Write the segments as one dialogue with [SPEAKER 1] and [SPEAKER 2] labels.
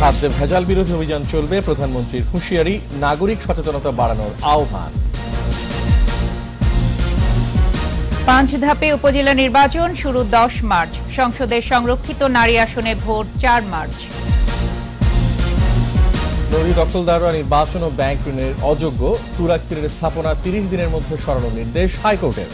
[SPEAKER 1] খাদ্যে ভেজাল বিরোধী অভিযান চলবে প্রধানমন্ত্রীর হুঁশিয়ারি নাগরিক সচেতনতা বাড়ানোর আহ্বান
[SPEAKER 2] পাঁচ ধাপে উপজেলা নির্বাচন শুরু দশ মার্চ সংসদের সংরক্ষিত নারী আসনে ভোট চার মার্চ
[SPEAKER 1] নদী দখলদাররা নির্বাচন ও ব্যাংক ঋণের অযোগ্য তুরাক স্থাপনা তিরিশ দিনের মধ্যে সরানোর নির্দেশ হাইকোর্টের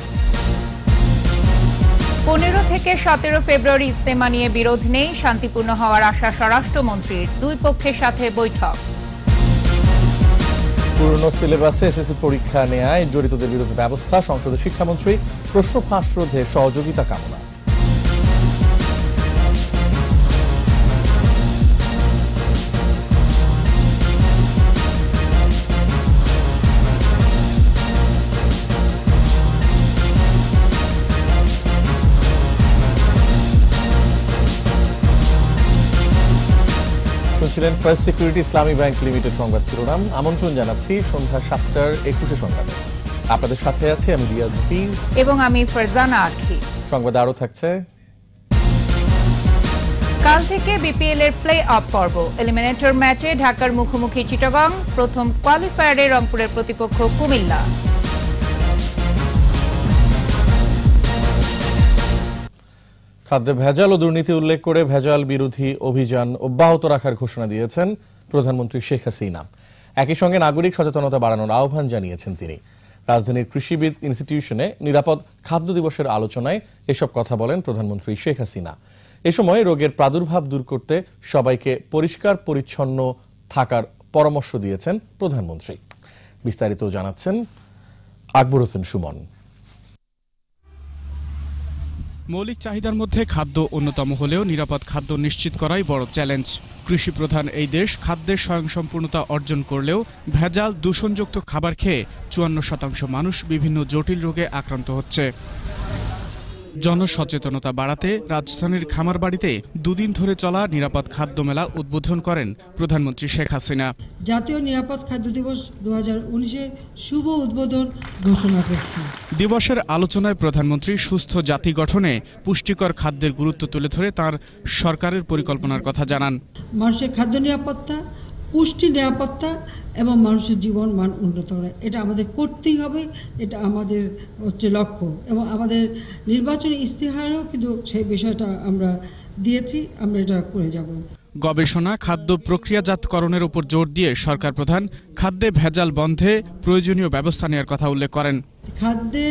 [SPEAKER 2] পনেরো থেকে সতেরো ফেব্রুয়ারি ইস্তেমা নিয়ে বিরোধ নেই শান্তিপূর্ণ হওয়ার আশা স্বরাষ্ট্রমন্ত্রীর দুই পক্ষের সাথে বৈঠক
[SPEAKER 1] পুরনো সিলেবাসে এসএসসি পরীক্ষা নেয় জড়িতদের বিরুদ্ধে ব্যবস্থা সংসদের শিক্ষামন্ত্রী প্রশ্ন ফাঁস রোধে সহযোগিতা কামনা শুনছিলেন first security Islami bank limited সংবাদ শিরোনাম আমন্ত্রণ জানাচ্ছি সন্ধ্যা সাতটার একুশে সংবাদে আপনাদের সাথে আছি আমি রিয়াজ
[SPEAKER 3] এবং আমি ফারজানা আখি
[SPEAKER 1] সংবাদ আরও থাকছে
[SPEAKER 2] কাল থেকে বিপিএল এর প্লে অফ পর্ব এলিমিনেটর ম্যাচে ঢাকার মুখোমুখি চিটাগং প্রথম কোয়ালিফায়ারে রংপুরের প্রতিপক্ষ কুমিল্লা
[SPEAKER 1] খাদ্যে ভেজাল ও দুর্নীতি উল্লেখ করে ভেজাল বিরোধী অভিযান অব্যাহত রাখার ঘোষণা দিয়েছেন প্রধানমন্ত্রী শেখ হাসিনা একই সঙ্গে নাগরিক সচেতনতা বাড়ানোর আহ্বান জানিয়েছেন তিনি রাজধানীর কৃষিবিদ ইনস্টিটিউশনে নিরাপদ খাদ্য দিবসের আলোচনায় এসব কথা বলেন প্রধানমন্ত্রী শেখ হাসিনা এ সময় রোগের প্রাদুর্ভাব দূর করতে সবাইকে পরিষ্কার পরিচ্ছন্ন থাকার পরামর্শ দিয়েছেন প্রধানমন্ত্রী বিস্তারিত জানাচ্ছেন আকবর হোসেন সুমন মৌলিক চাহিদার মধ্যে খাদ্য অন্যতম হলেও নিরাপদ খাদ্য নিশ্চিত করাই বড় চ্যালেঞ্জ কৃষিপ্রধান এই দেশ খাদ্যের স্বয়ংসম্পূর্ণতা অর্জন করলেও ভেজাল দূষণযুক্ত খাবার খেয়ে চুয়ান্ন শতাংশ মানুষ বিভিন্ন জটিল রোগে আক্রান্ত হচ্ছে জনসচেতনতা বাড়াতে রাজধানীর খামার বাড়িতে দুদিন ধরে চলা নিরাপদ খাদ্য মেলা উদ্বোধন করেন প্রধানমন্ত্রী শেখ হাসিনা
[SPEAKER 4] জাতীয় নিরাপদ খাদ্য দিবস দু হাজার শুভ উদ্বোধন ঘোষণা করছে
[SPEAKER 1] দিবসের আলোচনায় প্রধানমন্ত্রী সুস্থ জাতি গঠনে পুষ্টিকর খাদ্যের গুরুত্ব তুলে ধরে তার সরকারের পরিকল্পনার কথা জানান
[SPEAKER 4] মানুষের খাদ্য নিরাপত্তা পুষ্টি নিরাপত্তা এবং মানুষের জীবন মান উন্নত করা এটা আমাদের করতেই হবে এটা আমাদের হচ্ছে লক্ষ্য এবং আমাদের নির্বাচনী ইস্তেহারও কিন্তু সেই বিষয়টা আমরা দিয়েছি আমরা এটা করে যাব
[SPEAKER 1] গবেষণা খাদ্য প্রক্রিয়াজাতকরণের উপর জোর দিয়ে সরকার প্রধান খাদ্যে ভেজাল বন্ধে প্রয়োজনীয় ব্যবস্থা নেওয়ার কথা উল্লেখ করেন
[SPEAKER 4] খাদ্যে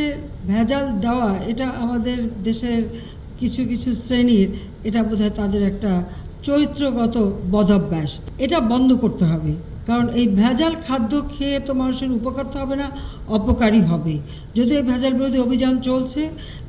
[SPEAKER 4] ভেজাল দেওয়া এটা আমাদের দেশের কিছু কিছু শ্রেণীর এটা বোধহয় তাদের একটা চরিত্রগত বদাভ্যাস এটা বন্ধ করতে হবে কারণ এই ভেজাল খাদ্য খেয়ে তো মানুষের উপকার তো হবে না অপকারী হবে যদিও এই ভেজাল বিরোধী অভিযান চলছে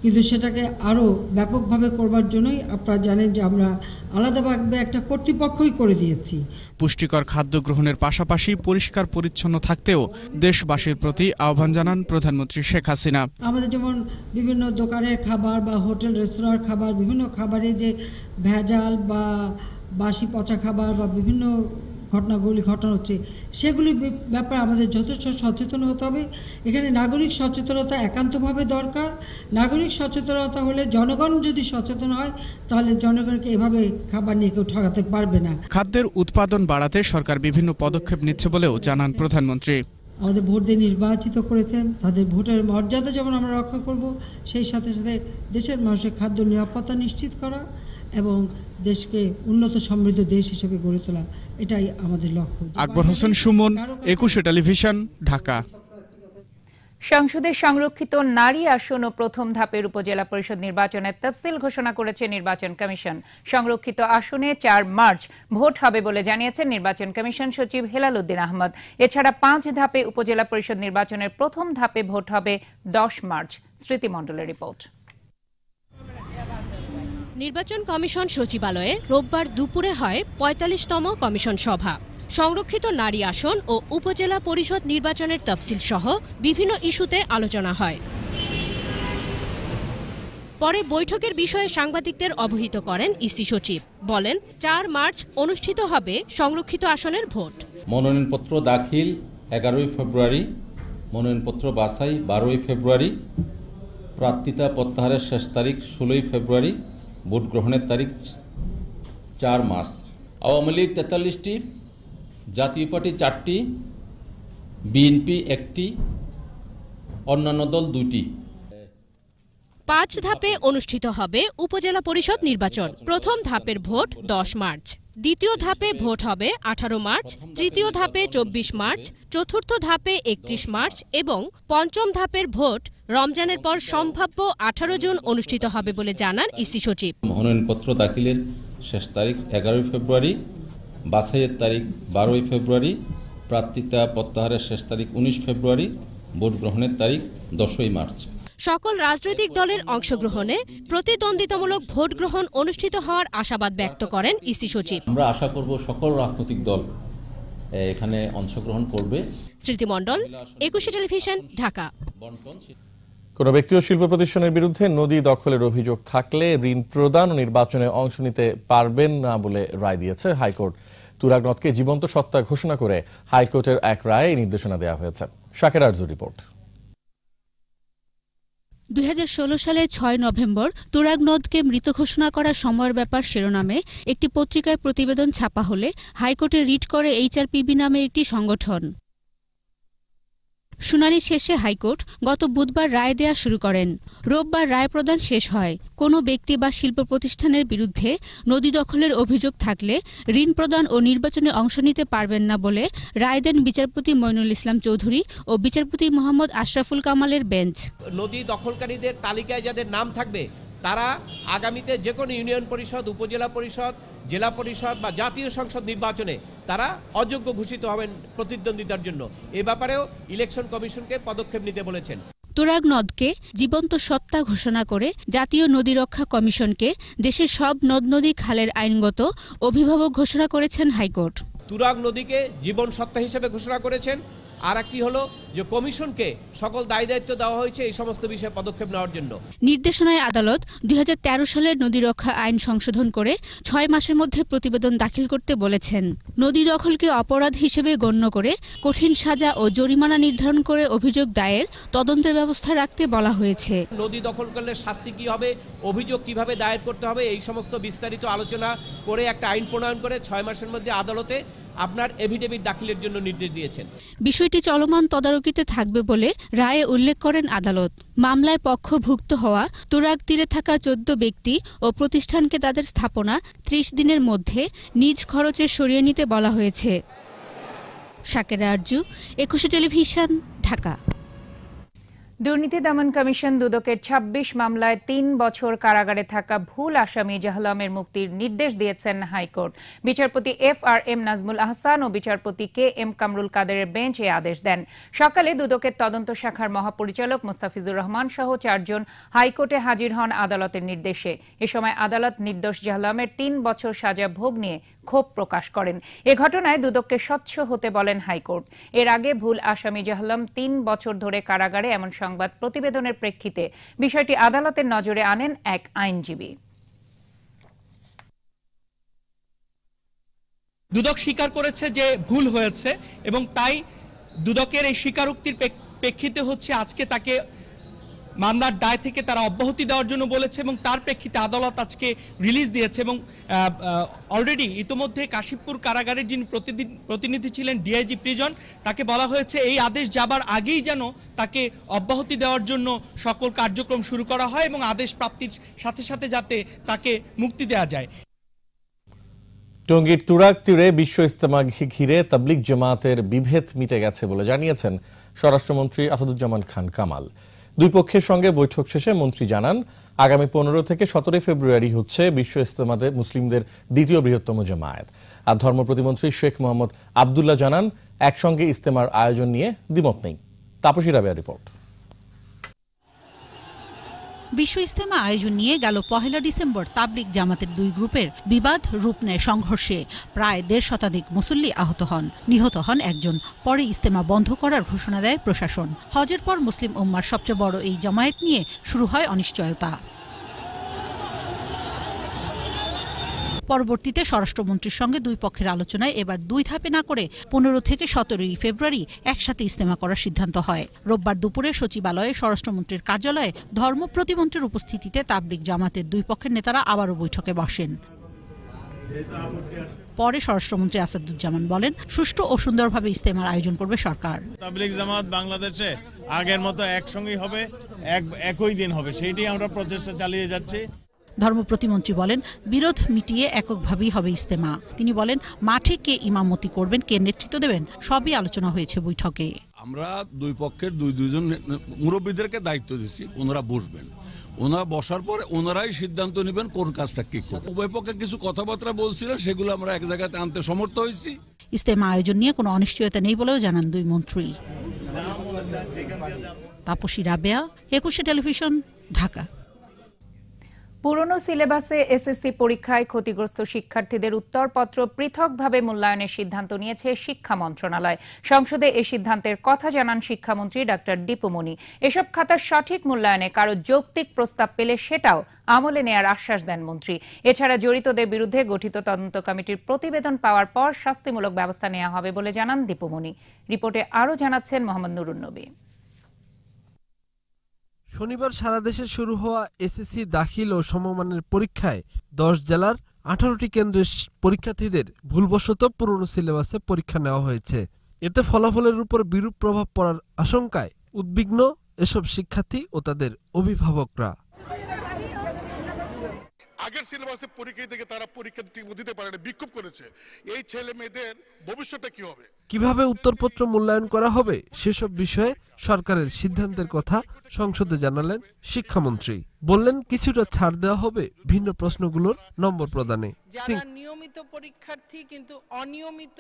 [SPEAKER 4] কিন্তু সেটাকে আরও ব্যাপকভাবে করবার জন্যই আপনারা জানেন যে আমরা আলাদাভাবে একটা কর্তৃপক্ষই করে দিয়েছি
[SPEAKER 1] পুষ্টিকর খাদ্য গ্রহণের পাশাপাশি পরিষ্কার পরিচ্ছন্ন থাকতেও দেশবাসীর প্রতি আহ্বান জানান প্রধানমন্ত্রী শেখ হাসিনা
[SPEAKER 4] আমাদের যেমন বিভিন্ন দোকানের খাবার বা হোটেল রেস্তোরাঁর খাবার বিভিন্ন খাবারে যে ভেজাল বা বাসি পচা খাবার বা বিভিন্ন ঘটনাগুলি ঘটনা হচ্ছে সেগুলি ব্যাপারে আমাদের যথেষ্ট সচেতন হতে হবে এখানে নাগরিক সচেতনতা একান্তভাবে দরকার নাগরিক সচেতনতা হলে জনগণ যদি সচেতন হয় তাহলে জনগণকে এভাবে খাবার নিয়ে কেউ ঠকাতে পারবে না
[SPEAKER 1] খাদ্যের উৎপাদন বাড়াতে সরকার বিভিন্ন পদক্ষেপ নিচ্ছে বলেও জানান প্রধানমন্ত্রী
[SPEAKER 4] আমাদের ভোট দিয়ে নির্বাচিত করেছেন তাদের ভোটের মর্যাদা যেমন আমরা রক্ষা করব সেই সাথে সাথে দেশের মানুষের খাদ্য নিরাপত্তা নিশ্চিত করা এবং দেশকে উন্নত সমৃদ্ধ দেশ হিসেবে গড়ে তোলা এটাই আমাদের লক্ষ্য
[SPEAKER 1] আকবর হোসেন সুমন একুশে টেলিভিশন ঢাকা
[SPEAKER 2] সংসদের সংরক্ষিত নারী আসন ও প্রথম ধাপের উপজেলা পরিষদ নির্বাচনের তফসিল ঘোষণা করেছে নির্বাচন কমিশন সংরক্ষিত আসনে চার মার্চ ভোট হবে বলে জানিয়েছেন নির্বাচন কমিশন সচিব হেলাল উদ্দিন আহমদ এছাড়া পাঁচ ধাপে উপজেলা পরিষদ নির্বাচনের প্রথম ধাপে ভোট হবে দশ মার্চ স্মৃতিমণ্ডলের রিপোর্ট নির্বাচন কমিশন সচিবালয়ে রোববার দুপুরে হয় পঁয়তাল্লিশতম কমিশন সভা সংরক্ষিত নারী আসন ও উপজেলা পরিষদ নির্বাচনের তফসিল সহ বিভিন্ন ইস্যুতে আলোচনা হয় পরে বৈঠকের বিষয়ে সাংবাদিকদের অবহিত করেন ইসি সচিব বলেন চার মার্চ অনুষ্ঠিত হবে সংরক্ষিত আসনের ভোট
[SPEAKER 5] মনোনয়নপত্র দাখিল এগারোই ফেব্রুয়ারি মনোনয়নপত্র বাছাই বারোই ফেব্রুয়ারি প্রার্থিতা প্রত্যাহারের শেষ তারিখ ষোলোই ফেব্রুয়ারি ভোট গ্রহণের তারিখ চার মাস আওয়ামী লীগ তেতাল্লিশটি জাতীয় পার্টি চারটি বিএনপি একটি অন্যান্য দল দুটি
[SPEAKER 2] পাঁচ ধাপে অনুষ্ঠিত হবে উপজেলা পরিষদ নির্বাচন প্রথম ধাপের ভোট দশ মার্চ দ্বিতীয় ধাপে ভোট হবে আঠারো মার্চ তৃতীয় ধাপে চব্বিশ মার্চ চতুর্থ ধাপে একত্রিশ মার্চ এবং পঞ্চম ধাপের ভোট রমজানের পর সম্ভাব্য আঠারো জুন অনুষ্ঠিত হবে বলে জানান ইসি সচিব
[SPEAKER 5] মনোনয়নপত্র দাখিলের শেষ তারিখ এগারোই ফেব্রুয়ারি বাছাইয়ের তারিখ বারোই ফেব্রুয়ারি প্রার্থিতা প্রত্যাহারের শেষ তারিখ উনিশ ফেব্রুয়ারি ভোট গ্রহণের তারিখ দশই মার্চ
[SPEAKER 2] সকল রাজনৈতিক দলের অংশগ্রহণে প্রতিদ্বন্দ্বিতামূলক ভোট গ্রহণ অনুষ্ঠিত হওয়ার আশাবাদ ব্যক্ত করেন ইসি সচিব
[SPEAKER 5] আমরা আশা করব সকল রাজনৈতিক দল এখানে অংশগ্রহণ করবে
[SPEAKER 2] স্মৃতিমণ্ডল একুশে টেলিভিশন ঢাকা
[SPEAKER 1] কোনো ব্যক্তি ও শিল্প প্রতিষ্ঠানের বিরুদ্ধে নদী দখলের অভিযোগ থাকলে ঋণ প্রদান ও নির্বাচনে অংশ নিতে পারবেন না বলে রায় দিয়েছে হাইকোর্ট তুরাগনদকে জীবন্ত সত্তা ঘোষণা করে হাইকোর্টের এক রায়ে এই নির্দেশনা দেওয়া হয়েছে শাকের আরজু রিপোর্ট
[SPEAKER 2] দুই সালের ছয় নভেম্বর তুরাগ নদকে মৃত ঘোষণা করা সময়ের ব্যাপার শিরোনামে একটি পত্রিকায় প্রতিবেদন ছাপা হলে হাইকোর্টে রিট করে এইচআরপিবি নামে একটি সংগঠন শুনানি শেষে হাইকোর্ট গত বুধবার রায় দেয়া শুরু করেন রোববার রায় প্রদান শেষ হয় কোনো ব্যক্তি বা শিল্প প্রতিষ্ঠানের বিরুদ্ধে নদী দখলের অভিযোগ থাকলে ঋণ প্রদান ও নির্বাচনে অংশ নিতে পারবেন না বলে রায় দেন বিচারপতি মইনুল ইসলাম চৌধুরী ও বিচারপতি মোহাম্মদ আশরাফুল কামালের বেঞ্চ
[SPEAKER 6] নদী দখলকারীদের তালিকায় যাদের নাম থাকবে তারা আগামীতে যে কোনো ইউনিয়ন পরিষদ উপজেলা পরিষদ জেলা পরিষদ বা জাতীয় সংসদ নির্বাচনে তারা অযোগ্য ঘোষিত হবেন প্রতিদ্বন্দ্বিতার জন্য এ ব্যাপারেও ইলেকশন কমিশনকে পদক্ষেপ নিতে বলেছেন
[SPEAKER 2] তোরাগ নদকে জীবন্ত সত্তা ঘোষণা করে জাতীয় নদী রক্ষা কমিশনকে দেশের সব নদ নদী খালের আইনগত অভিভাবক ঘোষণা করেছেন হাইকোর্ট
[SPEAKER 6] তুরাগ নদীকে জীবন সত্তা হিসেবে ঘোষণা করেছেন আর একটি হলো যে কমিশনকে সকল দায় দায়িত্ব দেওয়া হয়েছে এই সমস্ত বিষয়ে পদক্ষেপ নেওয়ার জন্য
[SPEAKER 2] নির্দেশনায় আদালত দুই সালের নদী রক্ষা আইন সংশোধন করে ছয় মাসের মধ্যে প্রতিবেদন দাখিল করতে বলেছেন নদী দখলকে অপরাধ হিসেবে গণ্য করে কঠিন সাজা ও জরিমানা নির্ধারণ করে অভিযোগ দায়ের তদন্তের ব্যবস্থা রাখতে বলা হয়েছে
[SPEAKER 6] নদী দখল করলে শাস্তি কি হবে অভিযোগ কিভাবে দায়ের করতে হবে এই সমস্ত বিস্তারিত আলোচনা করে একটা আইন প্রণয়ন করে ছয় মাসের মধ্যে আদালতে আপনার এভিডেভিট দাখিলের জন্য নির্দেশ দিয়েছেন
[SPEAKER 2] বিষয়টি চলমান তদারকিতে থাকবে বলে রায়ে উল্লেখ করেন আদালত মামলায় পক্ষভুক্ত হওয়া তুরাক তীরে থাকা চোদ্দ ব্যক্তি ও প্রতিষ্ঠানকে তাদের স্থাপনা ত্রিশ দিনের মধ্যে নিজ খরচে সরিয়ে নিতে বলা হয়েছে সাকের আরজু একুশে টেলিভিশন ঢাকা দুর্নীতি দমন কমিশন দুদকের ২৬ মামলায় তিন বছর কারাগারে থাকা ভুল আসামি জাহলামের মুক্তির নির্দেশ দিয়েছেন হাইকোর্ট বিচারপতি F R M Nazmul Ahsan ও বিচারপতি K M Kamrul Kader bench এ আদেশ দেন সকালে দুদকের তদন্ত শাখার মহাপরিচালক মুস্তাফিজুর রহমান সহ চারজন হাইকোর্টে হাজির হন আদালতের নির্দেশে এ সময় আদালত নির্দোষ জাহলামের তিন বছর সাজা ভোগ নিয়ে ক্ষোভ প্রকাশ করেন এ ঘটনায় দুদককে স্বচ্ছ হতে বলেন হাইকোর্ট এর আগে ভুল আসামি জাহলাম তিন বছর ধরে কারাগারে এমন সংবাদ প্রতিবেদনের প্রেক্ষিতে বিষয়টি আদালতের নজরে আনেন এক আইনজীবী
[SPEAKER 6] দুদক স্বীকার করেছে যে ভুল হয়েছে এবং তাই দুদকের এই স্বীকারোক্তির প্রেক্ষিতে হচ্ছে আজকে তাকে মামলার দায় থেকে তারা অব্যাহতি দেওয়ার জন্য বলেছে এবং তার প্রেক্ষিতে আদালত আজকে রিলিজ দিয়েছে এবং অলরেডি ইতোমধ্যে কাশিপুর কারাগারের যিনি প্রতিনিধি ছিলেন ডিআইজি প্রিজন তাকে বলা হয়েছে এই আদেশ যাবার আগেই যেন তাকে অব্যাহতি দেওয়ার জন্য সকল কার্যক্রম শুরু করা হয় এবং আদেশ প্রাপ্তির সাথে সাথে যাতে তাকে মুক্তি দেওয়া যায়
[SPEAKER 1] টঙ্গীর তুরাক তীরে বিশ্ব ইস্তেমা ঘিরে তাবলিক জামাতের বিভেদ মিটে গেছে বলে জানিয়েছেন স্বরাষ্ট্রমন্ত্রী আসাদুজ্জামান খান কামাল দুই পক্ষের সঙ্গে বৈঠক শেষে মন্ত্রী জানান আগামী পনেরো থেকে সতেরোই ফেব্রুয়ারি হচ্ছে বিশ্ব ইস্তেমাতে মুসলিমদের দ্বিতীয় বৃহত্তম জামায়াত আর ধর্ম প্রতিমন্ত্রী শেখ মোহাম্মদ আবদুল্লাহ জানান একসঙ্গে ইস্তেমার আয়োজন নিয়ে দ্বিমত নেই তাপসী রাবেয়া রিপোর্ট
[SPEAKER 2] বিশ্ব ইস্তেমা আয়োজন নিয়ে গেল পহেলা ডিসেম্বর তাবলিক জামাতের দুই গ্রুপের বিবাদ রূপ নেয় সংঘর্ষে প্রায় দেড় শতাধিক মুসল্লি আহত হন নিহত হন একজন পরে ইস্তেমা বন্ধ করার ঘোষণা দেয় প্রশাসন হজের পর মুসলিম উম্মার সবচেয়ে বড় এই জামায়াত নিয়ে শুরু হয় অনিশ্চয়তা পরবর্তীতে স্বরাষ্ট্রমন্ত্রীর সঙ্গে দুই পক্ষের আলোচনায় এবার দুই ধাপে না করে পনেরো থেকে সতেরোই ফেব্রুয়ারি একসাথে ইস্তেমা করার সিদ্ধান্ত হয় রোববার দুপুরে সচিবালয়ে স্বরাষ্ট্রমন্ত্রীর কার্যালয়ে ধর্ম প্রতিমন্ত্রীর উপস্থিতিতে তাবলিক জামাতের দুই পক্ষের নেতারা আবারও বৈঠকে বসেন পরে স্বরাষ্ট্রমন্ত্রী আসাদুজ্জামান বলেন সুষ্ঠু ও সুন্দরভাবে ইস্তেমার আয়োজন করবে সরকার
[SPEAKER 7] তাবলিক জামাত বাংলাদেশে আগের মতো একসঙ্গেই হবে এক একই দিন হবে সেইটি আমরা প্রচেষ্টা চালিয়ে যাচ্ছি
[SPEAKER 2] ধর্ম প্রতিমন্ত্রী বলেন বিরোধ মিটিয়ে এককভাবেই হবে ইস্তেমা তিনি বলেন মাঠে কে ইমামতি করবেন কে নেতৃত্ব দেবেন সবই আলোচনা হয়েছে বৈঠকে
[SPEAKER 8] আমরা দুই পক্ষের দুই দুইজন মুরব্বীদেরকে দায়িত্ব দিচ্ছি ওনারা বসবেন ওনারা বসার পরে ওনারাই সিদ্ধান্ত নেবেন কোন কাজটা কি করবে উভয় পক্ষে কিছু কথাবার্তা বলছিলেন সেগুলো আমরা এক জায়গাতে আনতে সমর্থ হয়েছি
[SPEAKER 2] ইস্তেমা আয়োজন নিয়ে কোনো অনিশ্চয়তা নেই বলেও জানান দুই মন্ত্রী তাপসী রাবেয়া একুশে টেলিভিশন ঢাকা পুরনো সিলেবাসে এসএসসি পরীক্ষায় ক্ষতিগ্রস্ত শিক্ষার্থীদের উত্তরপত্র পৃথকভাবে মূল্যায়নের সিদ্ধান্ত নিয়েছে শিক্ষা মন্ত্রণালয় সংসদে এ সিদ্ধান্তের কথা জানান শিক্ষামন্ত্রী দীপু দীপুমণি এসব খাতার সঠিক মূল্যায়নে কারো যৌক্তিক প্রস্তাব পেলে সেটাও আমলে নেয়ার আশ্বাস দেন মন্ত্রী এছাড়া জড়িতদের বিরুদ্ধে গঠিত তদন্ত কমিটির প্রতিবেদন পাওয়ার পর শাস্তিমূলক ব্যবস্থা নেওয়া হবে বলে জানান দীপুমণি রিপোর্টে আরও জানাচ্ছেন মোহাম্মদ নুরুন নবী
[SPEAKER 9] শনিবার সারা দেশে শুরু হওয়া এসএসসি দাখিল ও সমমানের পরীক্ষায় দশ জেলার আঠারোটি কেন্দ্রের পরীক্ষার্থীদের ভুলবশত পুরনো সিলেবাসে পরীক্ষা নেওয়া হয়েছে এতে ফলাফলের উপর বিরূপ প্রভাব পড়ার আশঙ্কায় উদ্বিগ্ন এসব শিক্ষার্থী ও তাদের অভিভাবকরা
[SPEAKER 10] আগের সিলেবাসে পরীক্ষা থেকে তারা পরীক্ষা দিতে পারে না বিক্ষোভ করেছে এই ছেলে মেয়েদের ভবিষ্যতে কি হবে
[SPEAKER 9] কিভাবে উত্তরপত্র মূল্যায়ন করা হবে সেসব বিষয়ে সরকারের সিদ্ধান্তের কথা সংসদে জানালেন শিক্ষামন্ত্রী বললেন কিছুটা ছাড় দেওয়া হবে ভিন্ন প্রশ্নগুলোর নম্বর প্রদানে
[SPEAKER 11] নিয়মিত পরীক্ষার্থী কিন্তু অনিয়মিত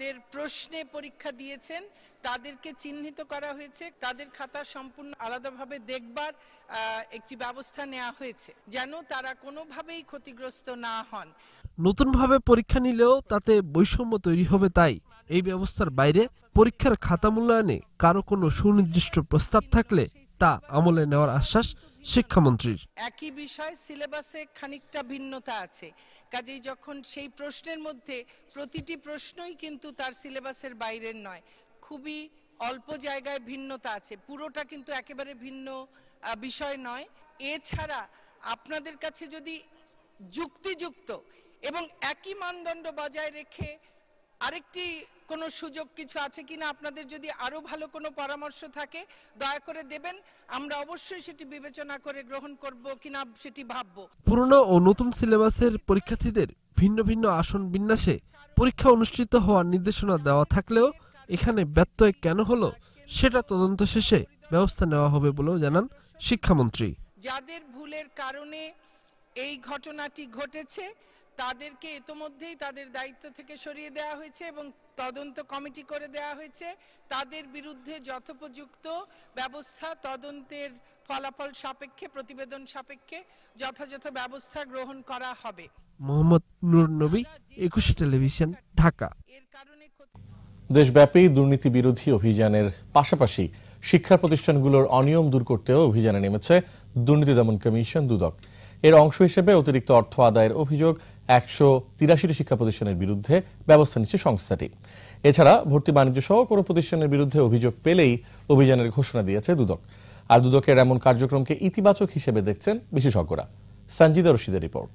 [SPEAKER 11] দের প্রশ্নে পরীক্ষা দিয়েছেন তাদেরকে চিহ্নিত করা হয়েছে তাদের খাতা সম্পূর্ণ আলাদাভাবে দেখবার একটি ব্যবস্থা নেওয়া হয়েছে যেন তারা কোনোভাবেই ক্ষতিগ্রস্ত না হন
[SPEAKER 9] নতুনভাবে পরীক্ষা নিলেও তাতে বৈষম্য তৈরি হবে তাই এই ব্যবস্থার বাইরে পরীক্ষার খাতা মূল্যায়নে কারো কোনো সুনির্দিষ্ট প্রস্তাব থাকলে তা আমলে নেওয়ার আশ্বাস শিক্ষামন্ত্রীর
[SPEAKER 11] একই বিষয় সিলেবাসে খানিকটা ভিন্নতা আছে কাজেই যখন সেই প্রশ্নের মধ্যে প্রতিটি প্রশ্নই কিন্তু তার সিলেবাসের বাইরের নয় খুবই অল্প জায়গায় ভিন্নতা আছে পুরোটা কিন্তু একেবারে ভিন্ন বিষয় নয় এছাড়া আপনাদের কাছে যদি যুক্তিযুক্ত এবং একই মানদণ্ড বজায় রেখে আরেকটি কোনো সুযোগ কিছু আছে কিনা আপনাদের যদি আরও ভালো কোনো পরামর্শ থাকে দয়া করে দেবেন আমরা অবশ্যই সেটি বিবেচনা করে গ্রহণ করব কিনা সেটি ভাববো
[SPEAKER 9] পুরনো ও নতুন সিলেবাসের পরীক্ষার্থীদের ভিন্ন ভিন্ন আসন বিন্যাসে পরীক্ষা অনুষ্ঠিত হওয়ার নির্দেশনা দেওয়া থাকলেও এখানে ব্যত্যয় কেন হলো সেটা তদন্ত শেষে ব্যবস্থা নেওয়া হবে বলেও জানান শিক্ষামন্ত্রী
[SPEAKER 11] যাদের ভুলের কারণে এই ঘটনাটি ঘটেছে তাদেরকে ইতোমধ্যেই তাদের দায়িত্ব থেকে সরিয়ে দেওয়া হয়েছে এবং তদন্ত কমিটি করে দেওয়া হয়েছে তাদের বিরুদ্ধে যথোপযুক্ত ব্যবস্থা তদন্তের ফলাফল সাপেক্ষে প্রতিবেদন সাপেক্ষে যথাযথ ব্যবস্থা গ্রহণ করা হবে
[SPEAKER 9] মোহাম্মদ নূর নবী একুশে টেলিভিশন ঢাকা এর কারণে
[SPEAKER 1] দেশব্যাপী দুর্নীতি বিরোধী অভিযানের পাশাপাশি শিক্ষা প্রতিষ্ঠানগুলোর অনিয়ম দূর করতেও অভিযানে নেমেছে দুর্নীতি দমন কমিশন দুদক এর অংশ হিসেবে অতিরিক্ত অর্থ আদায়ের অভিযোগ একশো তিরাশিটি শিক্ষা প্রতিষ্ঠানের বিরুদ্ধে ব্যবস্থা নিচ্ছে সংস্থাটি এছাড়া ভর্তি বাণিজ্য সহ কোনো প্রতিষ্ঠানের বিরুদ্ধে অভিযোগ পেলেই অভিযানের ঘোষণা দিয়েছে দুদক আর দুদকের এমন কার্যক্রমকে ইতিবাচক হিসেবে দেখছেন বিশেষজ্ঞরা সঞ্জিদা রশিদের রিপোর্ট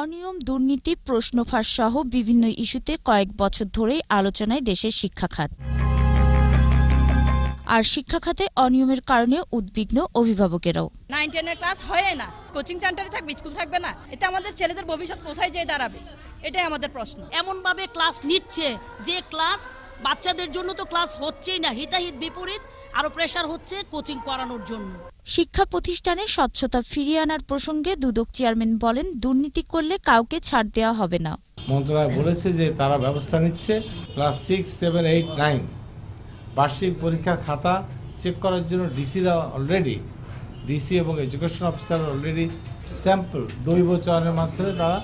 [SPEAKER 2] অনিয়ম দুর্নীতি প্রশ্ন ফাঁস সহ বিভিন্ন ইস্যুতে কয়েক বছর ধরেই আলোচনায় দেশের শিক্ষা খাত আর শিক্ষা খাতে অনিয়মের কারণে উদ্বিগ্ন অভিভাবকেরাও
[SPEAKER 12] নাইন টেনের ক্লাস হয় না কোচিং সেন্টারে থাকবে স্কুল থাকবে না এটা আমাদের ছেলেদের ভবিষ্যৎ কোথায় যেয়ে দাঁড়াবে এটাই আমাদের প্রশ্ন এমনভাবে ক্লাস নিচ্ছে যে ক্লাস বাচ্চাদের জন্য তো ক্লাস হচ্ছেই না হিতাহিত বিপরীত আরো প্রেশার হচ্ছে কোচিং করানোর জন্য
[SPEAKER 2] শিক্ষা প্রতিষ্ঠানে স্বচ্ছতা ফিরিয়ে আনার প্রসঙ্গে দুদক চেয়ারম্যান বলেন দুর্নীতি করলে কাউকে ছাড় দেওয়া হবে না
[SPEAKER 13] মন্ত্রণালয় বলেছে যে তারা ব্যবস্থা নিচ্ছে class six seven eight nine বার্ষিক পরীক্ষার খাতা চেক করার জন্য ডিসিরা অলরেডি ডিসি এবং এডুকেশন অফিসার অলরেডি স্যাম্পল দৈব চয়নের মাধ্যমে তারা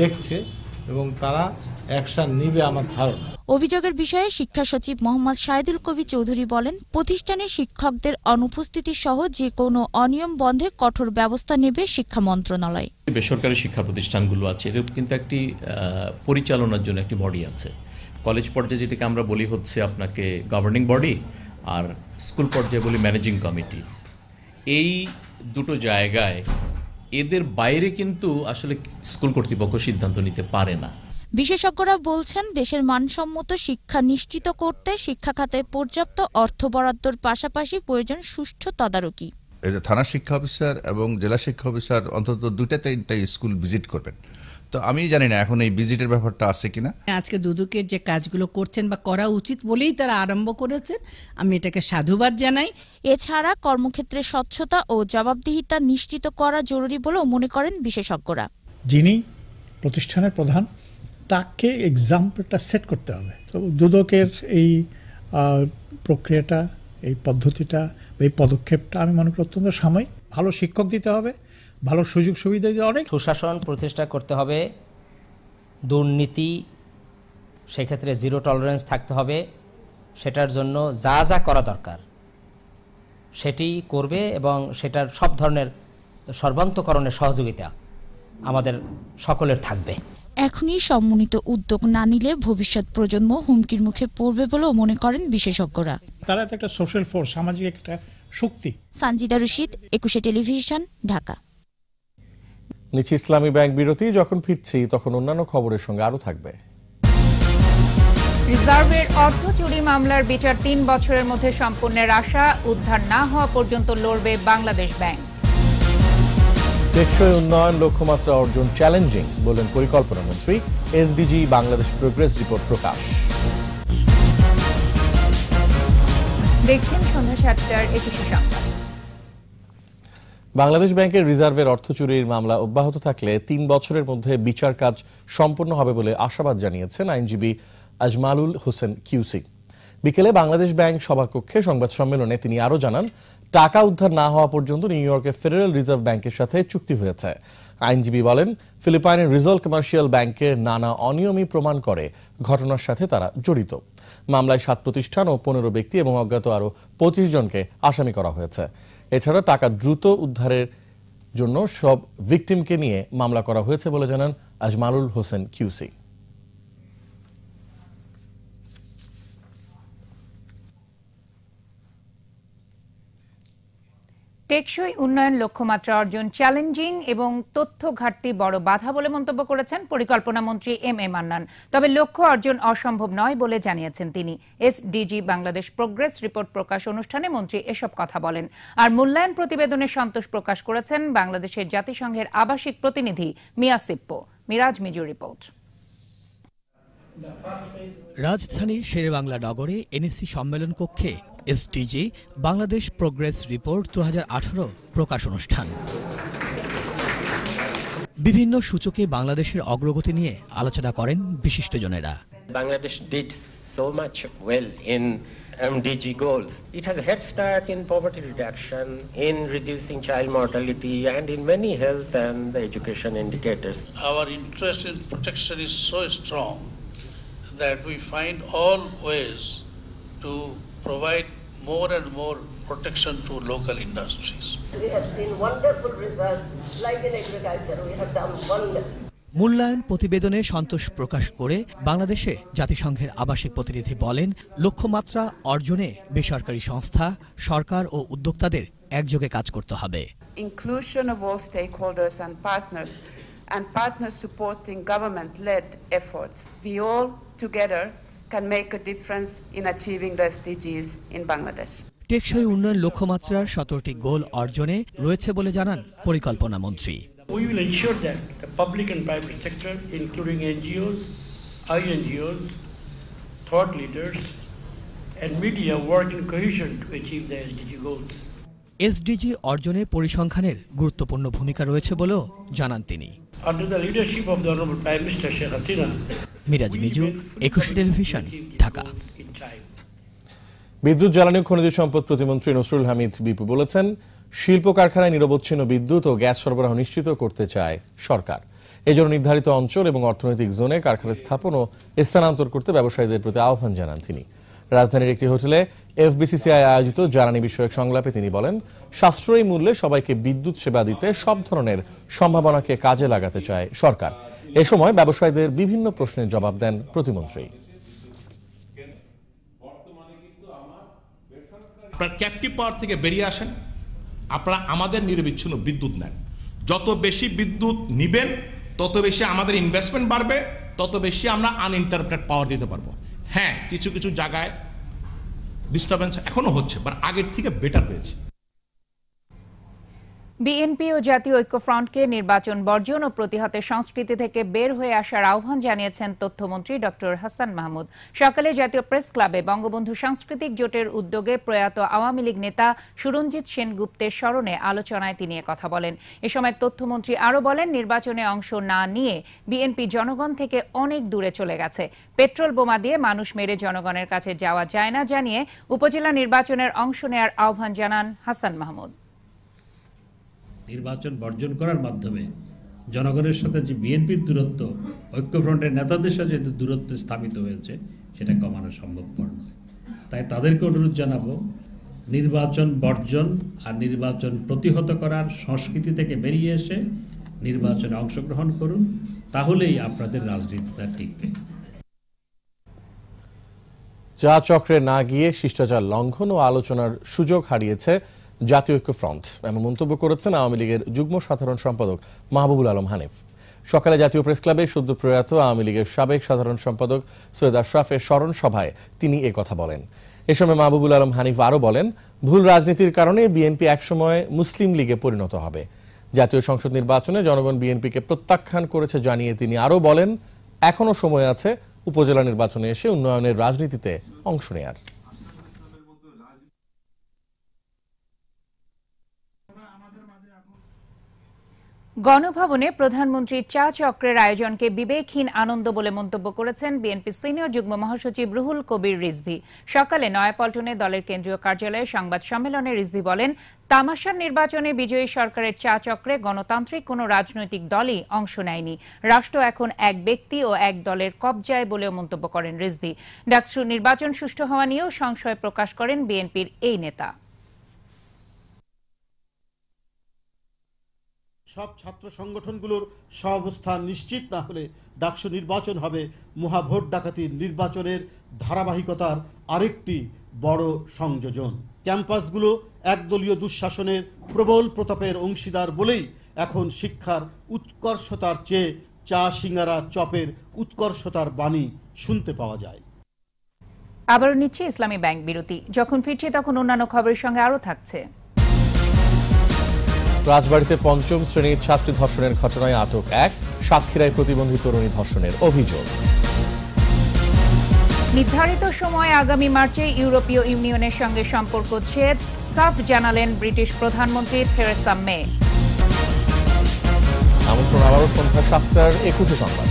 [SPEAKER 13] দেখছে এবং তারা অ্যাকশন নিবে আমার ধারণা
[SPEAKER 2] অভিযোগের বিষয়ে শিক্ষা সচিব মোহাম্মদ সাইদুল কবি চৌধুরী বলেন প্রতিষ্ঠানে শিক্ষকদের অনুপস্থিতি সহ যে কোনো অনিয়ম বন্ধে কঠোর ব্যবস্থা নেবে শিক্ষা মন্ত্রণালয়
[SPEAKER 14] বেসরকারি শিক্ষা প্রতিষ্ঠানগুলো আছে এরকম কিন্তু একটি পরিচালনার জন্য একটি বডি আছে কলেজ পর্যায়ে যেটাকে আমরা বলি হচ্ছে আপনাকে গভর্নিং বডি আর স্কুল পর্যায়ে বলি ম্যানেজিং কমিটি এই দুটো জায়গায় এদের বাইরে কিন্তু আসলে স্কুল কর্তৃপক্ষ সিদ্ধান্ত নিতে পারে না
[SPEAKER 2] বিশেষজ্ঞরা বলছেন দেশের মানসম্মত শিক্ষা নিশ্চিত করতে শিক্ষা খাতে পর্যাপ্ত অর্থ বরাদ্দর পাশাপাশি প্রয়োজন সুষ্ঠু তদারকি
[SPEAKER 15] থানা শিক্ষা অফিসার এবং জেলা শিক্ষা অফিসার অন্তত দুইটা তিনটা স্কুল ভিজিট করবেন তো আমি জানি না এখন এই ভিজিটের ব্যাপারটা আছে কিনা
[SPEAKER 16] হ্যাঁ, আজকে দুদুকের যে কাজগুলো করছেন বা করা উচিত বলেই তারা আরম্ভ করেছেন আমি এটাকে সাধুবাদ জানাই
[SPEAKER 2] এছাড়া কর্মক্ষেত্রে স্বচ্ছতা ও জবাবদিহিতা নিশ্চিত করা জরুরি বলেও মনে করেন বিশেষজ্ঞরা
[SPEAKER 17] যিনি প্রতিষ্ঠানের প্রধান তাকে এক্সাম্পলটা সেট করতে হবে তো দুদকের এই প্রক্রিয়াটা এই পদ্ধতিটা এই পদক্ষেপটা আমি মনে করি অত্যন্ত সাময়িক ভালো শিক্ষক দিতে হবে ভালো সুযোগ সুবিধা অনেক
[SPEAKER 18] সুশাসন প্রতিষ্ঠা করতে হবে দুর্নীতি সেক্ষেত্রে জিরো টলারেন্স থাকতে হবে সেটার জন্য যা যা করা দরকার সেটি করবে এবং সেটার সব ধরনের সর্বান্তকরণের সহযোগিতা আমাদের সকলের থাকবে
[SPEAKER 2] এখনই সমন্বিত উদ্যোগ না নিলে ভবিষ্যৎ প্রজন্ম হুমকির মুখে পড়বে বলেও মনে করেন বিশেষজ্ঞরা
[SPEAKER 17] তারা একটা সোশ্যাল ফোর্স সামাজিক একটা শক্তি
[SPEAKER 2] সানজিদা রশিদ একুশে টেলিভিশন ঢাকা
[SPEAKER 1] নিচে ইসলামী ব্যাংক বিরতি যখন ফিরছি তখন অন্যান্য খবরের সঙ্গে আরও থাকবে
[SPEAKER 2] রিজার্ভের অর্থ চুরি মামলার বিচার তিন বছরের মধ্যে সম্পূর্ণের আশা উদ্ধার না হওয়া পর্যন্ত লড়বে বাংলাদেশ ব্যাংক
[SPEAKER 1] টেকসই উন্নয়ন লক্ষ্যমাত্রা অর্জন চ্যালেঞ্জিং বললেন পরিকল্পনা মন্ত্রী এসডিজি বাংলাদেশ প্রোগ্রেস রিপোর্ট প্রকাশ
[SPEAKER 2] দেখছেন সন্ধ্যা সাতটার একুশে সংবাদ
[SPEAKER 1] বাংলাদেশ ব্যাংকের রিজার্ভের অর্থ চুরির মামলা অব্যাহত থাকলে তিন বছরের মধ্যে বিচার কাজ সম্পন্ন হবে বলে আশাবাদ জানিয়েছেন আইনজীবী আজমালুল হোসেন কিউসি বিকেলে বাংলাদেশ ব্যাংক সভাকক্ষে সংবাদ সম্মেলনে তিনি আরও জানান টাকা উদ্ধার না হওয়া পর্যন্ত নিউ ইয়র্কে ফেডারেল রিজার্ভ ব্যাংকের সাথে চুক্তি হয়েছে আইনজীবী বলেন ফিলিপাইনের রিজার্ভ কমার্শিয়াল ব্যাংকের নানা অনিয়মই প্রমাণ করে ঘটনার সাথে তারা জড়িত মামলায় সাত প্রতিষ্ঠান ও পনেরো ব্যক্তি এবং অজ্ঞাত আরও পঁচিশ জনকে আসামি করা হয়েছে এছাড়া টাকা দ্রুত উদ্ধারের জন্য সব ভিকটিমকে নিয়ে মামলা করা হয়েছে বলে জানান আজমালুল হোসেন কিউসি
[SPEAKER 2] টেকসই উন্নয়ন লক্ষ্যমাত্রা অর্জন চ্যালেঞ্জিং এবং তথ্য ঘাটতি বড় বাধা বলে মন্তব্য করেছেন পরিকল্পনা মন্ত্রী এম এ মান্নান তবে লক্ষ্য অর্জন অসম্ভব নয় বলে জানিয়েছেন তিনি এসডিজি বাংলাদেশ প্রোগ্রেস রিপোর্ট প্রকাশ অনুষ্ঠানে মন্ত্রী এসব কথা বলেন আর মূল্যায়ন প্রতিবেদনে সন্তোষ প্রকাশ করেছেন বাংলাদেশের জাতিসংঘের আবাসিক প্রতিনিধি Mia Seppo Miraj Mizu report
[SPEAKER 1] রাজধানী শেরেবাংলা নগরে এনএসসি সম্মেলন কক্ষে এসডিজি বাংলাদেশ প্রোগ্রেস রিপোর্ট দু প্রকাশ অনুষ্ঠান বিভিন্ন সূচকে বাংলাদেশের অগ্রগতি নিয়ে আলোচনা করেন বিশিষ্টজনেরা
[SPEAKER 19] Bangladesh did so much well in MDG goals. It has a head start in poverty reduction, in reducing child mortality, and in many health and the education indicators.
[SPEAKER 20] Our interest in protection is so strong that we find all ways to provide more and more protection to local industries.
[SPEAKER 21] We have seen wonderful results like in agriculture. We have done wonders.
[SPEAKER 1] মূল্যায়ন প্রতিবেদনে সন্তোষ প্রকাশ করে বাংলাদেশে জাতিসংঘের আবাসিক প্রতিনিধি বলেন লক্ষ্যমাত্রা অর্জনে বেসরকারি সংস্থা সরকার ও উদ্যোক্তাদের একযোগে কাজ করতে হবে
[SPEAKER 22] Inclusion of all stakeholders and partners and partners supporting government-led efforts. We all together can make a difference in achieving the SDGs in Bangladesh.
[SPEAKER 1] টেকসই উন্নয়ন লক্ষ্যমাত্রার সতেরোটি গোল অর্জনে রয়েছে বলে জানান পরিকল্পনা মন্ত্রী
[SPEAKER 23] We will ensure that the public and private sector, including NGOs, INGOs, thought leaders, and media, work in cohesion to achieve the SDG goals.
[SPEAKER 1] SDG অর্জনে পরিসংখ্যানের গুরুত্বপূর্ণ ভূমিকা রয়েছে বলেও জানান তিনি
[SPEAKER 24] Under the leadership of the Honorable Prime Minister Sheikh Hasina,
[SPEAKER 1] Miraj Miju একুশে television Dhaka বিদ্যুৎ জ্বালানি খনিজ সম্পদ প্রতিমন্ত্রী নসরুল হামিদ বিপু বলেছেন শিল্প কারখানায় নিরবচ্ছিন্ন বিদ্যুৎ ও গ্যাস সরবরাহ নিশ্চিত করতে চায় সরকার এজন্য নির্ধারিত অঞ্চল এবং অর্থনৈতিক জোনে কারখানা স্থাপন ও স্থানান্তর করতে ব্যবসায়ীদের প্রতি আহ্বান জানান তিনি রাজধানীর একটি হোটেলে এফবিসিসিআই আয়োজিত জ্বালানি বিষয়ক সংলাপে তিনি বলেন সাশ্রয়ী মূল্যে সবাইকে বিদ্যুৎ সেবা দিতে সব ধরনের সম্ভাবনাকে কাজে লাগাতে চায় সরকার এ সময় ব্যবসায়ীদের বিভিন্ন প্রশ্নের জবাব দেন প্রতিমন্ত্রী
[SPEAKER 25] আপনারা ক্যাপ্টিভ পাওয়ার থেকে বেরিয়ে আসেন আপনারা আমাদের নিরবিচ্ছিন্ন বিদ্যুৎ নেন যত বেশি বিদ্যুৎ নিবেন তত বেশি আমাদের ইনভেস্টমেন্ট বাড়বে তত বেশি আমরা আনইন্টারপ্রেট পাওয়ার দিতে পারবো হ্যাঁ কিছু কিছু জায়গায় ডিস্টারবেন্স এখনও হচ্ছে বাট আগের থেকে বেটার হয়েছে
[SPEAKER 2] বিএনপি ও জাতীয় ঐক্যফ্রন্টকে নির্বাচন বর্জন ও প্রতিহতের সংস্কৃতি থেকে বের হয়ে আসার আহ্বান জানিয়েছেন তথ্যমন্ত্রী ড হাসান মাহমুদ সকালে জাতীয় প্রেস ক্লাবে বঙ্গবন্ধু সাংস্কৃতিক জোটের উদ্যোগে প্রয়াত আওয়ামী লীগ নেতা সুরঞ্জিত সেনগুপ্তের স্মরণে আলোচনায় তিনি কথা বলেন এ সময় তথ্যমন্ত্রী আরও বলেন নির্বাচনে অংশ না নিয়ে বিএনপি জনগণ থেকে অনেক দূরে চলে গেছে পেট্রোল বোমা দিয়ে মানুষ মেরে জনগণের কাছে যাওয়া যায় না জানিয়ে উপজেলা নির্বাচনের অংশ নেয়ার আহ্বান জানান হাসান মাহমুদ
[SPEAKER 26] নির্বাচন বর্জন করার মাধ্যমে জনগণের সাথে যে বিএনপির দূরত্ব ঐক্যফ্রন্টের নেতাদের সাথে যে দূরত্ব স্থাপিত হয়েছে সেটা কমানো সম্ভবপর নয় তাই তাদেরকে অনুরোধ জানাবো নির্বাচন বর্জন আর নির্বাচন প্রতিহত করার সংস্কৃতি থেকে বেরিয়ে এসে নির্বাচনে অংশগ্রহণ করুন তাহলেই আপনাদের রাজনীতিটা টিকবে
[SPEAKER 1] চা চক্রে না গিয়ে শিষ্টাচার লঙ্ঘন ও আলোচনার সুযোগ হারিয়েছে জাতীয় ঐক্য ফ্রন্ট এমন মন্তব্য করেছেন আওয়ামী লীগের যুগ্ম সাধারণ সম্পাদক মাহবুবুল আলম হানিফ সকালে জাতীয় প্রেস ক্লাবে সদ্য প্রয়াত আওয়ামী লীগের সাবেক সাধারণ সম্পাদক সৈয়দ আশরাফের স্মরণ সভায় তিনি কথা বলেন এ সময় মাহবুবুল আলম হানিফ আরও বলেন ভুল রাজনীতির কারণে বিএনপি একসময় মুসলিম লীগে পরিণত হবে জাতীয় সংসদ নির্বাচনে জনগণ বিএনপিকে প্রত্যাখ্যান করেছে জানিয়ে তিনি আরও বলেন এখনও সময় আছে উপজেলা নির্বাচনে এসে উন্নয়নের রাজনীতিতে অংশ নেয়ার
[SPEAKER 2] গণভবনে প্রধানমন্ত্রীর চা চক্রের আয়োজনকে বিবেকহীন আনন্দ বলে মন্তব্য করেছেন বিএনপি সিনিয়র যুগ্ম মহাসচিব রুহুল কবির রিজভি সকালে নয়াপল্টনে দলের কেন্দ্রীয় কার্যালয়ে সংবাদ সম্মেলনে রিজভি বলেন তামাশার নির্বাচনে বিজয়ী সরকারের চা চক্রে গণতান্ত্রিক কোনো রাজনৈতিক দলই অংশ নেয়নি রাষ্ট্র এখন এক ব্যক্তি ও এক দলের কবজায় বলেও মন্তব্য করেন রিজভি ডাকসু নির্বাচন সুষ্ঠু হওয়া নিয়েও সংশয় প্রকাশ করেন বিএনপির এই নেতা
[SPEAKER 27] সব ছাত্র সংগঠনগুলোর সহাবস্থান নিশ্চিত না হলে ডাকসু নির্বাচন হবে মহাভোট ডাকাতির নির্বাচনের ধারাবাহিকতার আরেকটি বড় সংযোজন ক্যাম্পাসগুলো একদলীয় দুঃশাসনের প্রবল প্রতাপের অংশীদার বলেই এখন শিক্ষার উৎকর্ষতার চেয়ে চা সিঙ্গারা চপের উৎকর্ষতার বাণী শুনতে পাওয়া যায়
[SPEAKER 2] আবারও নিচ্ছে ইসলামী ব্যাংক বিরতি যখন ফিরছে তখন অন্যান্য খবরের সঙ্গে আরও থাকছে
[SPEAKER 1] রাজবাড়িতে পঞ্চম শ্রেণীর ছাত্রী ধর্ষণের ঘটনায় আটক এক সাক্ষীরাই প্রতিবন্ধী তরুণী ধর্ষণের অভিযোগ
[SPEAKER 2] নির্ধারিত সময় আগামী মার্চে ইউরোপীয় ইউনিয়নের সঙ্গে সম্পর্ক ছেদ সাফ জানালেন ব্রিটিশ প্রধানমন্ত্রী থেরেসা মে
[SPEAKER 1] আমন্ত্রণ আবারও সন্ধ্যা সাতটার একুশে সংবাদ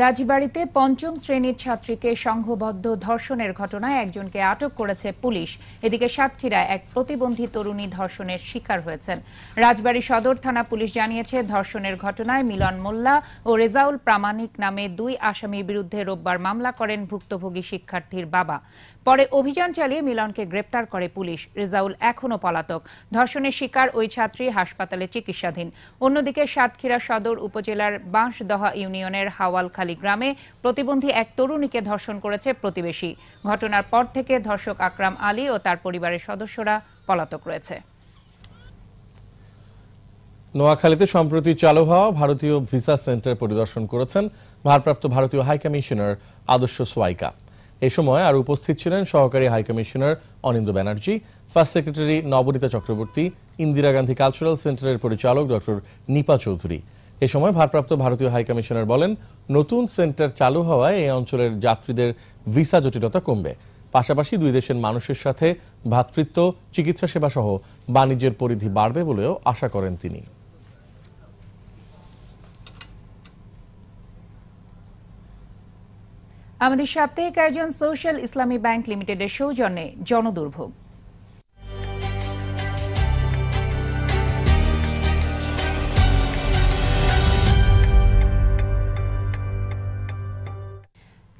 [SPEAKER 2] রাজবাড়িতে পঞ্চম শ্রেণীর ছাত্রীকে সংঘবদ্ধ ধর্ষণের ঘটনায় একজনকে আটক করেছে পুলিশ এদিকে সাতক্ষীরায় এক প্রতিবন্ধী তরুণী ধর্ষণের শিকার হয়েছেন রাজবাড়ী সদর থানা পুলিশ জানিয়েছে ধর্ষণের ঘটনায় মিলন মোল্লা ও রেজাউল প্রামাণিক নামে দুই আসামির বিরুদ্ধে রোববার মামলা করেন ভুক্তভোগী শিক্ষার্থীর বাবা পরে অভিযান চালিয়ে মিলনকে গ্রেপ্তার করে পুলিশ রেজাউল এখনও পলাতক ধর্ষণের শিকার ওই ছাত্রী হাসপাতালে চিকিৎসাধীন অন্যদিকে সাতক্ষীরা সদর উপজেলার বাঁশদহা ইউনিয়নের হাওয়ালখালী গ্রামে প্রতিবন্ধী এক তরুণীকে ধর্ষণ করেছে প্রতিবেশী ঘটনার পর থেকে ধর্ষক আকরাম আলী ও তার পরিবারের সদস্যরা পলাতক রয়েছে
[SPEAKER 1] নোয়াখালীতে সম্প্রতি চালু হওয়া ভারতীয় ভিসা সেন্টার পরিদর্শন করেছেন ভারপ্রাপ্ত ভারতীয় হাইকমিশনার আদর্শ সোয়াইকা এ সময় আর উপস্থিত ছিলেন সহকারী high commissioner Anindya Banerjee first secretary Nabanita Chakraborty Indira Gandhi cultural সেন্টারের পরিচালক ডক্টর নিপা চৌধুরী এ সময় ভারপ্রাপ্ত ভারতীয় হাইকমিশনার বলেন নতুন সেন্টার চালু হওয়ায় এই অঞ্চলের যাত্রীদের ভিসা জটিলতা কমবে পাশাপাশি দুই দেশের মানুষের সাথে ভ্রাতৃত্ব চিকিৎসা সেবা সহ বাণিজ্যের পরিধি বাড়বে বলেও আশা করেন তিনি
[SPEAKER 2] আমাদের সাপ্তাহিক আয়োজন সোশ্যাল ইসলামী ব্যাংক লিমিটেডের সৌজন্যে জনদুর্ভোগ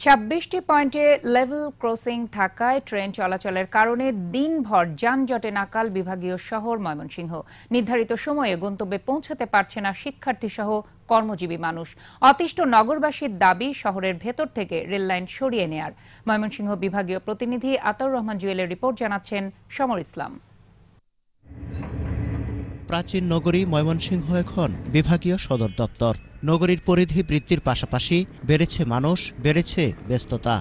[SPEAKER 2] ছাব্বিশটি পয়েন্টে লেভেল ক্রসিং থাকায় ট্রেন চলাচলের কারণে দিনভর যানজটে নাকাল বিভাগীয় শহর ময়মনসিংহ নির্ধারিত সময়ে গন্তব্যে পৌঁছতে পারছে না শিক্ষার্থীসহ কর্মজীবী মানুষ অতিষ্ঠ নগরবাসীর দাবি শহরের ভেতর থেকে রেললাইন সরিয়ে নেয়ার ময়মনসিংহ বিভাগীয় প্রতিনিধি আতর রহমান জুয়েলের রিপোর্ট জানাচ্ছেন সমর ইসলাম
[SPEAKER 28] প্রাচীন নগরী ময়মনসিংহ এখন বিভাগীয় সদর দপ্তর নগরীর পরিধি বৃদ্ধির পাশাপাশি বেড়েছে মানুষ বেড়েছে ব্যস্ততা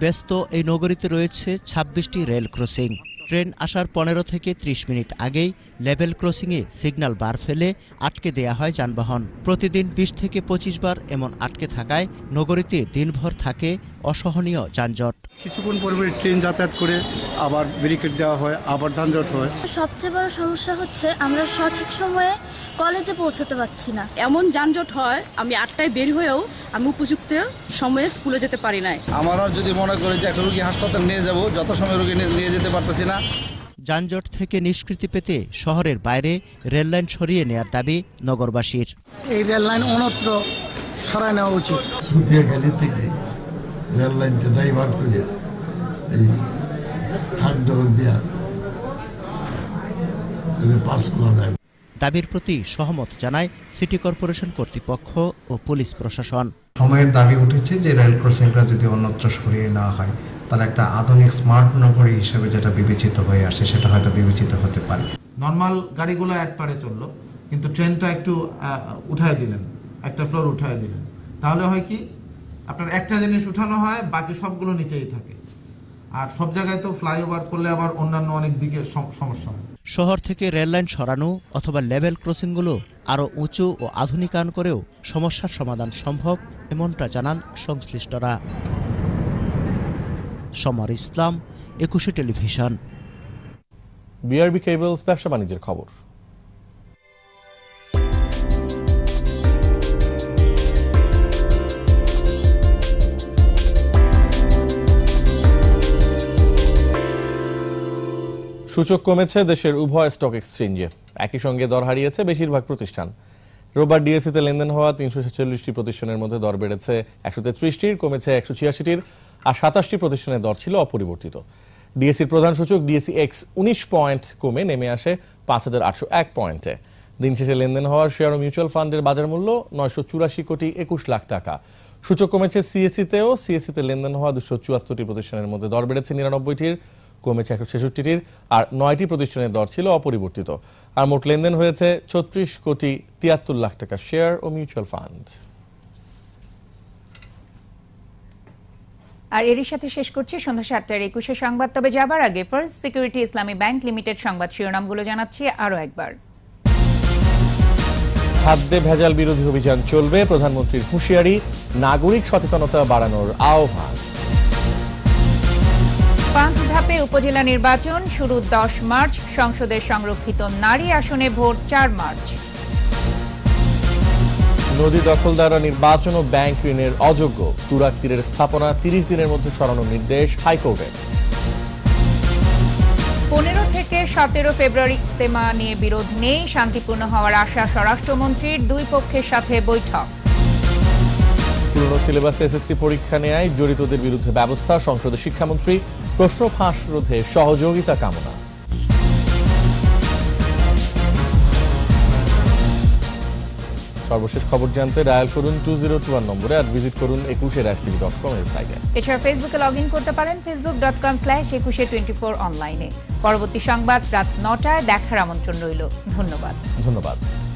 [SPEAKER 28] ব্যস্ত এই নগরীতে রয়েছে ছাব্বিশটি রেল ক্রসিং ট্রেন আসার পনেরো থেকে ৩০ মিনিট আগেই লেভেল ক্রসিংয়ে সিগন্যাল বার ফেলে আটকে দেয়া হয় যানবাহন প্রতিদিন ২০ থেকে ২৫ বার এমন আটকে থাকায় নগরীতে দিনভর থাকে অসহনীয় যানজট
[SPEAKER 29] কিছুক্ষণ পরে ট্রেন যাতায়াত করে আবার ব্রিকেট দেওয়া হয় আবার যানজট হয়
[SPEAKER 30] সবচেয়ে বড় সমস্যা হচ্ছে আমরা সঠিক সময়ে কলেজে পৌঁছাতে পারছি না
[SPEAKER 31] এমন যানজট হয় আমি আটটায় বের হয়েও আমি উপযুক্ত সময়ে স্কুলে যেতে পারি না
[SPEAKER 32] আমারও যদি মনে করি যে একটা রোগী হাসপাতাল নিয়ে যাব যত সময় রোগী নিয়ে যেতে পারতেছি না
[SPEAKER 28] যানজট থেকে নিষ্কৃতি পেতে শহরের বাইরে রেললাইন সরিয়ে নেয়ার দাবি নগরবাসীর
[SPEAKER 33] এই রেললাইন অন্যত্র সরায় নেওয়া উচিত
[SPEAKER 34] থেকে রেললাইনটা ডাইভার্ট করিয়া এই থার্ড ডোর দিয়া পাস করা যায়
[SPEAKER 28] দাবির প্রতি সহমত জানায় সিটি কর্পোরেশন কর্তৃপক্ষ ও পুলিশ প্রশাসন
[SPEAKER 35] সময়ের দাবি উঠেছে যে রেল ক্রসিংটা যদি অন্যত্র সরিয়ে নেওয়া হয় তাহলে একটা আধুনিক স্মার্ট নগরী হিসেবে যেটা বিবেচিত হয়ে আসে সেটা হয়তো বিবেচিত হতে পারে
[SPEAKER 36] নর্মাল গাড়িগুলো একবারে চললো কিন্তু ট্রেনটা একটু উঠায় দিলেন একটা ফ্লোর উঠায় দিলেন তাহলে হয় কি আপনার একটা জিনিস উঠানো হয় বাকি সবগুলো নিচেই থাকে আর সব জায়গায় তো ফ্লাইওভার করলে আবার অন্যান্য অনেক দিকের সমস্যা হয়
[SPEAKER 28] শহর থেকে রেললাইন সরানো অথবা লেভেল ক্রসিংগুলো আরও উঁচু ও আধুনিকায়ন করেও সমস্যার সমাধান সম্ভব এমনটা জানান সংশ্লিষ্টরা
[SPEAKER 2] সমার ইসলাম একুশে টেলিভিশন
[SPEAKER 1] বিআরবি কেবলস ব্যবসা বাণিজ্যের খবর সূচক কমেছে দেশের উভয় স্টক এক্সচেঞ্জে একই সঙ্গে দর হারিয়েছে বেশিরভাগ প্রতিষ্ঠান রোববার ডিএসসিতে লেনদেন হওয়া তিনশো ছেচল্লিশটি প্রতিষ্ঠানের মধ্যে দর বেড়েছে একশো তেত্রিশটির কমেছে একশো ছিয়াশিটির আর সাতাশটি প্রতিষ্ঠানের দর ছিল অপরিবর্তিত ডিএসির প্রধান সূচক ডিএসি এক্স উনিশ পয়েন্ট কমে নেমে আসে পাঁচ হাজার আটশো এক পয়েন্টে দিন শেষে লেনদেন হওয়া শেয়ার ও মিউচুয়াল ফান্ডের বাজার মূল্য নয়শো চুরাশি কোটি একুশ লাখ টাকা সূচক কমেছে সিএসিতেও সিএসসিতে লেনদেন হওয়া দুশো চুয়াত্তরটি প্রতিষ্ঠানের মধ্যে দর বেড়েছে নিরানব্বইটির কমেছে একশো ছেষট্টিটির আর নয়টি প্রতিষ্ঠানের দর ছিল অপরিবর্তিত আর মোট লেনদেন হয়েছে ছত্রিশ কোটি তিয়াত্তর লাখ টাকা শেয়ার ও মিউচুয়াল ফান্ড
[SPEAKER 2] আর এরই সাথে শেষ করছি সন্ধ্যা সাতটার একুশে সংবাদ তবে যাবার আগে first security Islami bank limited সংবাদ শিরোনামগুলো জানাচ্ছি আরও একবার
[SPEAKER 1] খাদ্যে ভেজাল বিরোধী অভিযান চলবে প্রধানমন্ত্রীর হুঁশিয়ারি নাগরিক সচেতনতা বাড়ানোর আহ্বান
[SPEAKER 2] পাঁচ ধাপে উপজেলা নির্বাচন শুরু দশ মার্চ সংসদের সংরক্ষিত নারী আসনে ভোট চার মার্চ
[SPEAKER 1] নদী দখলদাররা নির্বাচন ও ব্যাংক ঋণের অযোগ্য তুরাক তীরের স্থাপনা তিরিশ দিনের মধ্যে সরানোর নির্দেশ হাইকোর্টের
[SPEAKER 2] পনেরো থেকে সতেরো ফেব্রুয়ারি ইস্তেমা নিয়ে বিরোধ নেই শান্তিপূর্ণ হওয়ার আশা স্বরাষ্ট্রমন্ত্রীর দুই পক্ষের সাথে বৈঠক
[SPEAKER 1] পুরনো সিলেবাসে এসএসসি পরীক্ষা নেয় জড়িতদের বিরুদ্ধে ব্যবস্থা সংসদে শিক্ষামন্ত্রী প্রশ্ন ফাঁস রোধে সহযোগিতা কামনা সর্বশেষ খবর জানতে ডায়াল করুন টু জিরো টু ওয়ান নম্বরে আর ভিজিট করুন একুশে রাজ টিভি ডট কম ওয়েবসাইটে
[SPEAKER 2] এছাড়া ফেসবুকে লগ ইন করতে পারেন Facebook dot com slash Ekushey twenty four অনলাইনে পরবর্তী সংবাদ রাত নটায় দেখার আমন্ত্রণ রইল ধন্যবাদ
[SPEAKER 1] ধন্যবাদ